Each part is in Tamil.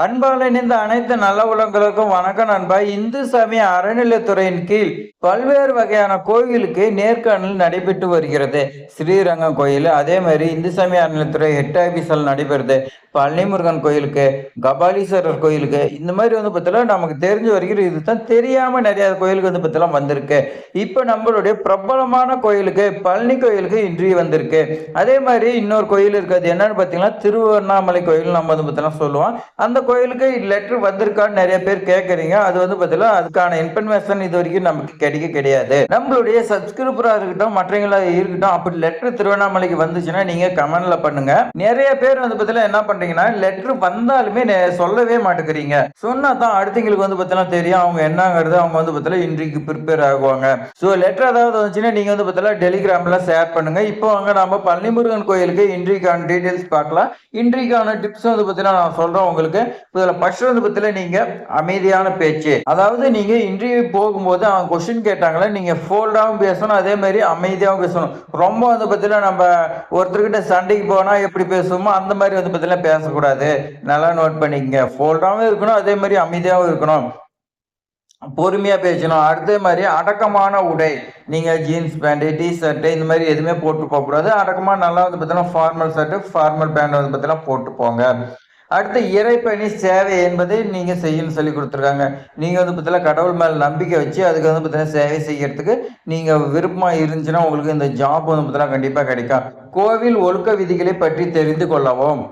அன்பால் இணைந்த அனைத்து நல்ல உலகங்களுக்கும் வணக்கம் நண்பா. இந்து சமய அறநிலைத்துறையின் கீழ் பல்வேறு வகையான கோயிலுக்கு நேர்காணல் நடைபெற்று வருகிறது. ஸ்ரீரங்கம் கோயில் அதே மாதிரி இந்து சமய அறநிலைத்துறை ஹெட் ஆபீஸில் நடைபெறுது. பழனிமுருகன் கோயிலுக்கு கபாலீஸ்வரர் கோயிலுக்கு இந்த மாதிரி வந்து பார்த்தீங்கன்னா நமக்கு தெரிஞ்ச வரைக்கும் இதுதான் தெரியாம நிறைய கோயிலுக்கு வந்து பார்த்தீங்கன்னா வந்திருக்கு. இப்போ நம்மளுடைய பிரபலமான கோயிலுக்கு பழனி கோயிலுக்கு இன்றி வந்திருக்கு. அதே மாதிரி இன்னொரு கோயில் இருக்கு அது என்னன்னு பார்த்தீங்கன்னா திருவண்ணாமலை கோயில் நம்ம வந்து பார்த்தீங்கன்னா சொல்லுவோம். அந்த கோயிலுக்கு லெட்டர் வந்திருக்கான்னு நிறைய பேர் கேட்குறீங்க. அது வந்து பார்த்தீங்கன்னா அதுக்கான இன்ஃபர்மேஷன் இது வரைக்கும் நமக்கு கிடைக்க கிடையாது. நம்மளுடைய சப்ஸ்கிரைபரா இருக்கட்டும் மற்றவங்களா இருக்கட்டும் அப்படி லெட்டர் திருவண்ணாமலைக்கு வந்துச்சுன்னா நீங்க கமெண்ட்ல பண்ணுங்க. நிறைய பேர் வந்து பார்த்தீங்கன்னா என்ன மாட்டீங்கன்னா லெட்டர் வந்தாலுமே சொல்லவே மாட்டேங்கிறீங்க. சொன்னா தான் அடுத்தவங்களுக்கு வந்து பார்த்தீங்கன்னா தெரியும். அவங்க என்னங்கிறது அவங்க வந்து பார்த்தீங்கன்னா இன்றைக்கு ப்ரிப்பேர் ஆகுவாங்க. ஸோ லெட்டர் ஏதாவது வந்துச்சுன்னா நீங்க வந்து பார்த்தீங்கன்னா டெலிகிராம்ல ஷேர் பண்ணுங்க. இப்போ அங்க நம்ம பழனிமுருகன் கோயிலுக்கு இன்றைக்கான டீடைல்ஸ் பார்க்கலாம். இன்றைக்கான டிப்ஸ் வந்து பார்த்தீங்கன்னா நான் சொல்றேன் உங்களுக்கு. இதில் ஃபர்ஸ்ட் வந்து பார்த்தீங்கன்னா நீங்க அமைதியான பேச்சு. அதாவது நீங்க இன்டர்வியூ போகும்போது அவங்க கொஸ்டின் கேட்டாங்களே நீங்க ஃபோல்டாகவும் பேசணும் அதே மாதிரி அமைதியாகவும் பேசணும். ரொம்ப வந்து பார்த்தீங்கன்னா நம்ம ஒருத்தர்கிட்ட சண்டைக்கு போனா எப்படி பேசுவோமோ அந்த மாதிரி வந்து பார்த்தீங்கன்னா பேசக்கூடாது. நல்லா நோட் பண்ணிக்கங்க. ஃபோல்டாகவும் இருக்கணும் அதே மாதிரி அமைதியாகவும் இருக்கணும். பொறுமையாக பேசணும். அடுத்த மாதிரி அடக்கமான உடை. நீங்கள் ஜீன்ஸ் பேண்ட்டு டி இந்த மாதிரி எதுவுமே போட்டு போகக்கூடாது அடக்கமாக நல்லா வந்து பார்த்தீங்கன்னா ஃபார்மல் ஷர்ட்டு ஃபார்மல் பேண்ட் வந்து பார்த்தீங்கன்னா போட்டு போங்க. அடுத்து இறைப்பணி சேவை என்பதை நீங்கள் செய்யணும்னு சொல்லி கொடுத்துருக்காங்க. நீங்கள் வந்து பார்த்தீங்கன்னா கடவுள் மேலே நம்பிக்கை வச்சு அதுக்கு வந்து பார்த்தீங்கன்னா சேவை செய்யறதுக்கு நீங்கள் விருப்பமாக இருந்துச்சுன்னா உங்களுக்கு இந்த ஜாப் வந்து பார்த்தீங்கன்னா கண்டிப்பாக கிடைக்கும். கோவில் ஒழுக்க விதிகளை பற்றி தெரிந்து கொள்ளவும்.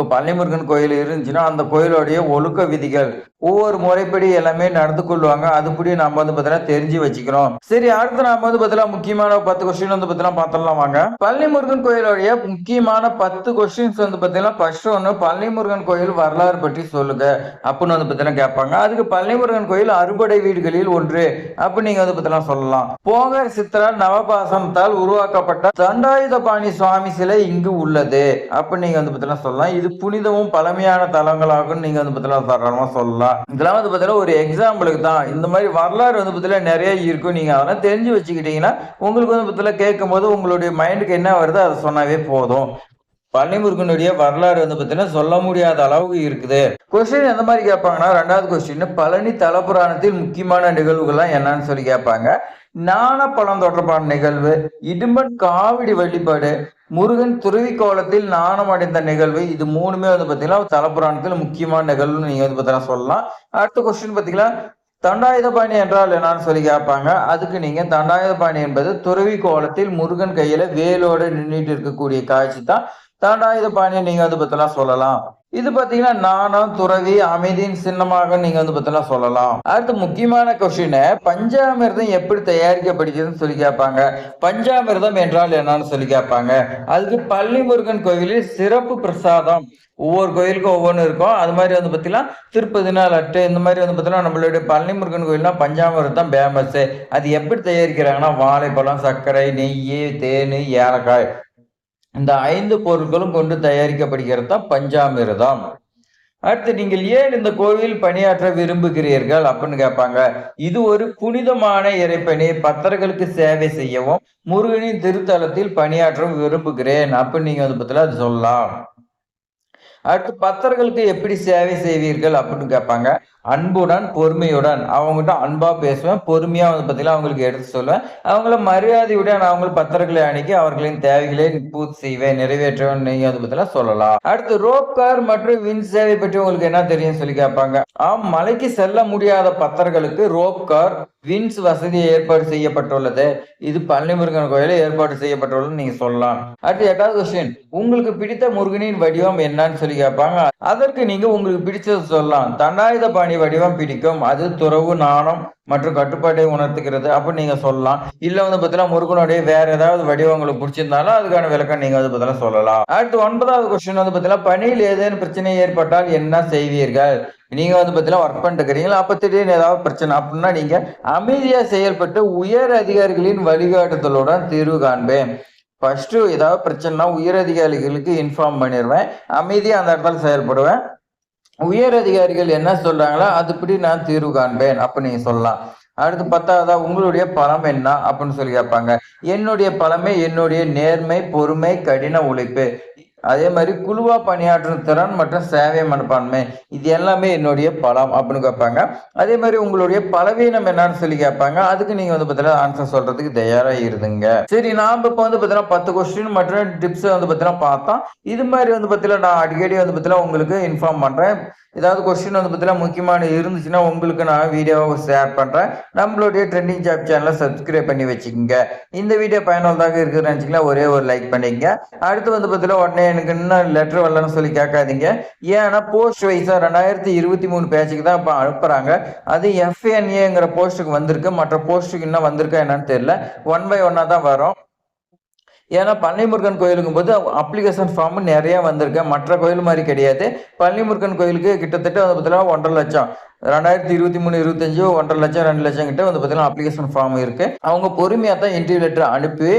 இப்போ பழனிமுருகன் கோயில் இருந்துச்சுன்னா அந்த கோயிலுடைய ஒழுக்க விதிகள் ஒவ்வொரு முறைப்படி எல்லாமே நடந்து கொள்வாங்க. அதுபடி நம்ம வந்து பார்த்தீங்கன்னா தெரிஞ்சு வச்சுக்கிறோம். சரி அடுத்து நம்ம வந்து பார்த்தீங்கன்னா முக்கியமான பத்து கொஸ்டின் வந்து பார்த்தீங்கன்னா பார்த்துடலாம் வாங்க. பழனிமுருகன் கோயிலுடைய முக்கியமான பத்து கொஸ்டின்ஸ் வந்து பார்த்தீங்கன்னா ஃபர்ஸ்ட் ஒன்று பழனிமுருகன் கோயில் வரலாறு பற்றி சொல்லுங்க. அப்படின்னு வந்து பார்த்தீங்கன்னா கேட்பாங்க. அதுக்கு பழனிமுருகன் கோயில் அறுபடை வீடுகளில் ஒன்று. அப்படின்னு நீங்க வந்து பார்த்தீங்கன்னா சொல்லலாம். போகர் சித்ரா நவபாசனத்தால் உருவாக்கப்பட்ட தண்டாயுதபாணி சுவாமி சிலை இங்கு உள்ளது. அப்படின்னு நீங்க வந்து பார்த்தீங்கன்னா சொல்லலாம். இது புனிதமும் பழமையான தலங்களாகும். நீங்க வந்து பார்த்தீங்கன்னா சொல்லலாம். இதெல்லாம் வந்து பார்த்தீங்கன்னா ஒரு எக்ஸாம்பிளுக்கு தான். இந்த மாதிரி வரலாறு வந்து பார்த்தீங்கன்னா நிறைய இருக்கும். நீங்க அதெல்லாம் தெரிஞ்சு வச்சுக்கிட்டீங்கன்னா உங்களுக்கு வந்து பார்த்தீங்கன்னா கேட்கும்போது உங்களுடைய மைண்டுக்கு என்ன வருதோ அதை சொன்னாவே போதும். பழனிமுருகனுடைய வரலாறு வந்து பார்த்தீங்கன்னா சொல்ல முடியாத அளவுக்கு இருக்குது. கொஸ்டின் எந்த மாதிரி கேட்பாங்கன்னா ரெண்டாவது கொஸ்டின் பழனி தலபுராணத்தில் முக்கியமான நிகழ்வுகள்லாம் என்னன்னு சொல்லி கேட்பாங்க. ஞானப்பழம் தொடர்பான நிகழ்வு இடும்பன் காவிடி வழிபாடு முருகன் துருவி கோலத்தில் நாணம் அடைந்த நிகழ்வு. இது மூணுமே வந்து பார்த்தீங்கன்னா தலப்புராணத்தில் முக்கியமான நிகழ்வுன்னு நீங்க வந்து பார்த்தீங்கன்னா சொல்லலாம். அடுத்த கொஸ்டின் பார்த்தீங்கன்னா தண்டாயுதபாணி என்றால் என்னன்னு சொல்லி கேட்பாங்க. அதுக்கு நீங்க தண்டாயுதபாணி என்பது துறவி கோலத்தில் முருகன் கையில வேலோட நின்றுட்டு இருக்கக்கூடிய காட்சி தான். தண்டாயுதபாணியை நீங்க வந்து பார்த்தீங்கன்னா சொல்லலாம். இது பாத்தீங்கன்னா நாணம் துறவி அமைதியின் சின்னமாக நீங்க வந்து பார்த்தீங்கன்னா சொல்லலாம். அடுத்து முக்கியமான கொஸ்டின் பஞ்சாமிர்தம் எப்படி தயாரிக்கப்படுகிறதுன்னு சொல்லி கேட்பாங்க. பஞ்சாமிர்தம் என்றால் என்னன்னு சொல்லி கேட்பாங்க. அதுக்கு பள்ளி முருகன் கோவிலில் சிறப்பு பிரசாதம். ஒவ்வொரு கோயிலுக்கும் ஒவ்வொன்று இருக்கும். அது மாதிரி வந்து பார்த்தீங்கன்னா திருப்பதினா லட்டு இந்த மாதிரி வந்து பார்த்தீங்கன்னா நம்மளுடைய பழனி முருகன் கோயில்னா பஞ்சாமிர்தம் தான் அது எப்படி தயாரிக்கிறாங்கன்னா வாழைப்பழம் சர்க்கரை நெய் தேன் ஏலக்காய் இந்த ஐந்து பொருட்களும் கொண்டு தயாரிக்கப்படுகிறது? தான் பஞ்சாமிரதம். அடுத்து நீங்கள் ஏன் இந்த கோவில் பணியாற்ற விரும்புகிறீர்கள் அப்படின்னு கேட்பாங்க. இது ஒரு புனிதமான இறைப்பணி. பக்தர்களுக்கு சேவை செய்யவும் முருகனின் திருத்தலத்தில் பணியாற்றவும் விரும்புகிறேன் அப்படின்னு நீங்க வந்து பார்த்தீங்கன்னா அது சொல்லலாம். அடுத்து பக்தர்களுக்கு எப்படி சேவை செய்வீர்கள் அப்படின்னு கேட்பாங்க. அன்புடன் பொறுமையுடன். அவங்ககிட்ட அன்பா பேசுவேன் பொறுமையா வந்து பார்த்தீங்கன்னா அவங்களுக்கு எடுத்து சொல்லுவேன். அவங்கள மரியாதையுடன் அவங்க பத்திரங்களை அணுகி அவர்களின் தேவைகளை பூர்த்தி செய்வேன் நிறைவேற்றுவேன் நீங்க வந்து பார்த்தீங்கன்னா சொல்லலாம். அடுத்து ரோப் கார் மற்றும் வின் சேவை பற்றி உங்களுக்கு என்ன தெரியும் சொல்லி கேட்பாங்க? ஆம் மலைக்கு செல்ல முடியாத பத்தர்களுக்கு ரோப் கார் வின்ஸ் வசதி ஏற்பாடு செய்யப்பட்டுள்ளது. இது பழனிமுருகன் கோயில ஏற்பாடு செய்யப்பட்டுள்ளது நீங்க சொல்லலாம். அடுத்து எட்டாவது கொஸ்டின் உங்களுக்கு பிடித்த முருகனின் வடிவம் என்னன்னு சொல்லி கேட்பாங்க. அதற்கு நீங்க உங்களுக்கு பிடிச்சது சொல்லலாம். தண்டாயுத பாணி வடிவம் பிடிக்கும். அது துறவு நாணம் மற்றும் கட்டுப்பாட்டை உணர்த்துகிறது. அப்படின்னு நீங்க சொல்லலாம். இல்ல வந்து பார்த்தீங்கன்னா முருகனுடைய வேற ஏதாவது வடிவம் உங்களுக்கு பிடிச்சிருந்தாலும் அதுக்கான விளக்கம் நீங்க வந்து பார்த்தீங்கன்னா சொல்லலாம். அடுத்து ஒன்பதாவது கொஸ்டின் வந்து பார்த்தீங்கன்னா பணியில் ஏதேனும் பிரச்சனை ஏற்பட்டால் என்ன செய்வீர்கள்? நீங்க வந்து பார்த்தீங்கன்னா ஒர்க் பண்ணிட்டு இருக்கிறீங்களா அப்ப திடீர்னு ஏதாவது பிரச்சனை அப்படின்னா நீங்க அமைதியா செயல்பட்டு உயர் அதிகாரிகளின் வழிகாட்டுதலுடன் தீர்வு காண்பேன். ஃபர்ஸ்ட் ஏதாவது பிரச்சனைனா உயர் அதிகாரிகளுக்கு இன்ஃபார்ம் பண்ணிடுவேன் அமைதியாக அந்த இடத்துல செயல்படுவேன். உயர் அதிகாரிகள் என்ன சொல்றாங்களோ அதுபடி நான் தீர்வு காண்பேன். அப்ப நீங்க சொல்லலாம். அடுத்து பத்தாவதா உங்களுடைய பலம் என்ன? அப்படின்னு சொல்லி கேட்பாங்க. என்னுடைய பலமே என்னுடைய நேர்மை பொறுமை கடின உழைப்பு. அதே மாதிரி குழுவா பணியாற்றும் திறன் மற்றும் சேவை மனப்பான்மை இது எல்லாமே என்னுடைய பலம் அப்படின்னு கேட்பாங்க. அதே மாதிரி உங்களுடைய பலவீனம் என்னன்னு சொல்லி கேட்பாங்க. அதுக்கு நீங்க வந்து பார்த்தீங்கன்னா ஆன்சர் சொல்றதுக்கு தயாரா இருந்துங்க. சரி நாம இப்போ வந்து பார்த்தீங்கன்னா பத்து கொஸ்டின் மற்றும் டிப்ஸ் வந்து பார்த்தீங்கன்னா பார்த்தோம் இது மாதிரி வந்து பார்த்தீங்கன்னா நான் அடிக்கடி வந்து பார்த்தீங்கன்னா உங்களுக்கு இன்ஃபார்ம் பண்றேன். ஏதாவது கொஸ்டின் வந்து பார்த்தீங்கன்னா முக்கியமான இருந்துச்சுன்னா உங்களுக்கு நான் வீடியோவை ஷேர் பண்ணுறேன் நம்மளுடைய ட்ரெண்டிங் ஜாப் சேனலை சப்ஸ்கிரைப் பண்ணி வச்சுக்கோங்க. இந்த வீடியோ பயனுள்ளதாக இருக்குதுன்னு நினச்சிங்கன்னா ஒரே ஒரு லைக் பண்ணிக்கங்க. அடுத்து வந்து பார்த்தீங்கன்னா உடனே எனக்கு இன்னும் லெட்டர் வரலன்னு சொல்லி கேட்காதீங்க. ஏன்னா போஸ்ட் வைஸாக ரெண்டாயிரத்தி இருபத்தி மூணு பேஜுக்கு தான் இப்போ அனுப்புகிறாங்க அது எஃப்என்ஏங்கிற போஸ்ட்டுக்கு வந்திருக்கு. மற்ற போஸ்ட்டுக்கு இன்னும் வந்திருக்கா என்னன்னு தெரியல. ஒன் பை ஒன்னாக தான் வரும். ஏன்னா பழனிமுருகன் கோயிலுக்கும் போது அப்ளிகேஷன் ஃபார்ம் நிறைய வந்திருக்கு. மற்ற கோயில் மாதிரி கிடையாது. பழனிமுருகன் கோயிலுக்கு கிட்டத்தட்ட வந்து பார்த்தீங்கன்னா ஒன்றரை லட்சம். ரெண்டாயிரத்தி இருபத்தி மூணு இருபத்தஞ்சு ஒன்றரை லட்சம் ரெண்டு லட்சம் கிட்ட வந்து பார்த்தீங்கன்னா அப்ளிகேஷன் ஃபார்ம் இருக்கு. அவங்க பொறுமையாக தான் இன்டர்வியூ லெட்டர் அனுப்பி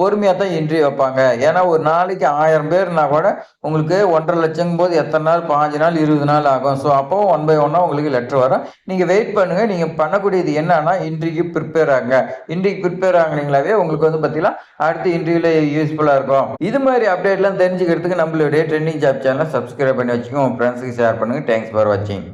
பொறுமையாக தான் இன்ட்ரி வைப்பாங்க. ஏன்னா ஒரு நாளைக்கு ஆயிரம் பேர்னா கூட உங்களுக்கு ஒன்றரை லட்சம் போது எத்தனை நாள்? பாஞ்சு நாள் இருபது நாள் ஆகும். ஸோ அப்போ ஒன் பை ஒன்னாக உங்களுக்கு லெட்டர் வரும். நீங்கள் வெயிட் பண்ணுங்கள் நீங்கள் பண்ணக்கூடியது என்னன்னா இன்ட்ரிக்கு ப்ரிப்பேர் ஆகுங்க. இன்ட்ரிக்கு ப்ரிப்பேர் ஆகினீங்களாவே உங்களுக்கு வந்து பார்த்தீங்கன்னா அடுத்த இன்டர்வியூவில் யூஸ்ஃபுல்லாக இருக்கும். இது மாதிரி அப்டேட்லாம் தெரிஞ்சுக்கிறதுக்கு நம்மளுடைய ட்ரெண்டிங் ஜாப் சேனலை சப்ஸ்கிரைப் பண்ணி வச்சுக்கோங்க. உங்கள் ஃப்ரெண்ட்ஸுக்கு ஷேர் பண்ணுங்கள் தேங்க்ஸ் ஃபார் வாட்சிங்